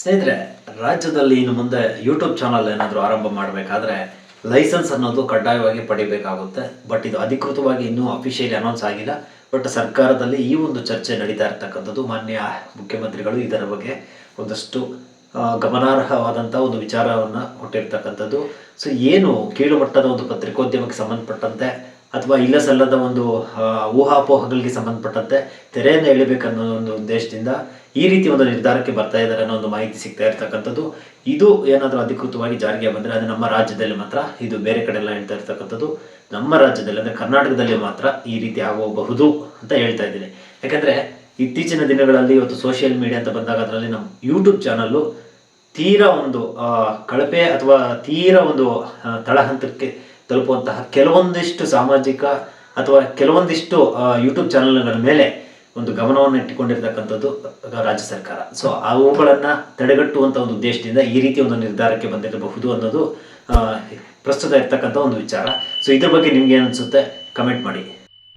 ಸ್ನೇಹಿತರೆ, ರಾಜ್ಯದಲ್ಲಿ ಇನ್ನು ಮುಂದೆ ಯೂಟ್ಯೂಬ್ ಚಾನಲ್ ಏನಾದರೂ ಆರಂಭ ಮಾಡಬೇಕಾದ್ರೆ ಲೈಸೆನ್ಸ್ ಅನ್ನೋದು ಕಡ್ಡಾಯವಾಗಿ ಪಡಿಬೇಕಾಗುತ್ತೆ. ಬಟ್ ಇದು ಅಧಿಕೃತವಾಗಿ ಇನ್ನೂ ಅಫಿಷಿಯಲಿ ಅನೌನ್ಸ್ ಆಗಿಲ್ಲ. ಬಟ್ ಸರ್ಕಾರದಲ್ಲಿ ಈ ಒಂದು ಚರ್ಚೆ ನಡೀತಾ ಇರ್ತಕ್ಕಂಥದ್ದು ಮಾನ್ಯ ಮುಖ್ಯಮಂತ್ರಿಗಳು ಇದರ ಬಗ್ಗೆ ಒಂದಷ್ಟು ಗಮನಾರ್ಹವಾದಂಥ ಒಂದು ವಿಚಾರವನ್ನು ಕೊಟ್ಟಿರ್ತಕ್ಕಂಥದ್ದು. ಸೊ ಏನು ಕೀಳುಮಟ್ಟದ ಒಂದು ಪತ್ರಿಕೋದ್ಯಮಕ್ಕೆ ಸಂಬಂಧಪಟ್ಟಂತೆ ಅಥವಾ ಇಲ್ಲ ಸಲ್ಲದ ಒಂದು ಊಹಾಪೋಹಗಳಿಗೆ ಸಂಬಂಧಪಟ್ಟಂತೆ ತೆರೆಯನ್ನು ಎಳಿಬೇಕನ್ನೋ ಒಂದು ಉದ್ದೇಶದಿಂದ ಈ ರೀತಿ ಒಂದು ನಿರ್ಧಾರಕ್ಕೆ ಬರ್ತಾ ಇದ್ದಾರೆ ಅನ್ನೋ ಒಂದು ಮಾಹಿತಿ ಸಿಗ್ತಾ ಇರ್ತಕ್ಕಂಥದ್ದು. ಇದು ಏನಾದರೂ ಅಧಿಕೃತವಾಗಿ ಜಾರಿಗೆ ಬಂದರೆ ಅದು ನಮ್ಮ ರಾಜ್ಯದಲ್ಲಿ ಮಾತ್ರ, ಇದು ಬೇರೆ ಕಡೆ ಎಲ್ಲ ಹೇಳ್ತಾ ಇರ್ತಕ್ಕಂಥದ್ದು. ನಮ್ಮ ರಾಜ್ಯದಲ್ಲಿ ಅಂದರೆ ಕರ್ನಾಟಕದಲ್ಲಿ ಮಾತ್ರ ಈ ರೀತಿ ಆಗೋಗಬಹುದು ಅಂತ ಹೇಳ್ತಾ ಇದ್ದೀನಿ. ಯಾಕಂದರೆ ಇತ್ತೀಚಿನ ದಿನಗಳಲ್ಲಿ ಇವತ್ತು ಸೋಷಿಯಲ್ ಮೀಡಿಯಾ ಅಂತ ಬಂದಾಗ ಅದರಲ್ಲಿ ನಮ್ಮ ಯೂಟ್ಯೂಬ್ ಚಾನಲ್ಲು ತೀರಾ ಒಂದು ಕಳಪೆ ಅಥವಾ ತೀರಾ ಒಂದು ತಳಹಂತಕ್ಕೆ ತಲುಪುವಂತಹ ಕೆಲವೊಂದಿಷ್ಟು ಸಾಮಾಜಿಕ ಅಥವಾ ಕೆಲವೊಂದಿಷ್ಟು ಯೂಟ್ಯೂಬ್ ಚಾನಲ್ಗಳ ಮೇಲೆ ಒಂದು ಗಮನವನ್ನು ಇಟ್ಟುಕೊಂಡಿರ್ತಕ್ಕಂಥದ್ದು ರಾಜ್ಯ ಸರ್ಕಾರ. ಸೊ ಅವುಗಳನ್ನು ತಡೆಗಟ್ಟುವಂಥ ಒಂದು ಉದ್ದೇಶದಿಂದ ಈ ರೀತಿ ಒಂದು ನಿರ್ಧಾರಕ್ಕೆ ಬಂದಿರಬಹುದು ಅನ್ನೋದು ಪ್ರಸ್ತುತ ಇರ್ತಕ್ಕಂಥ ಒಂದು ವಿಚಾರ. ಸೊ ಇದ್ರ ಬಗ್ಗೆ ನಿಮ್ಗೆ ಏನು ಅನಿಸುತ್ತೆ? ಕಮೆಂಟ್ ಮಾಡಿ.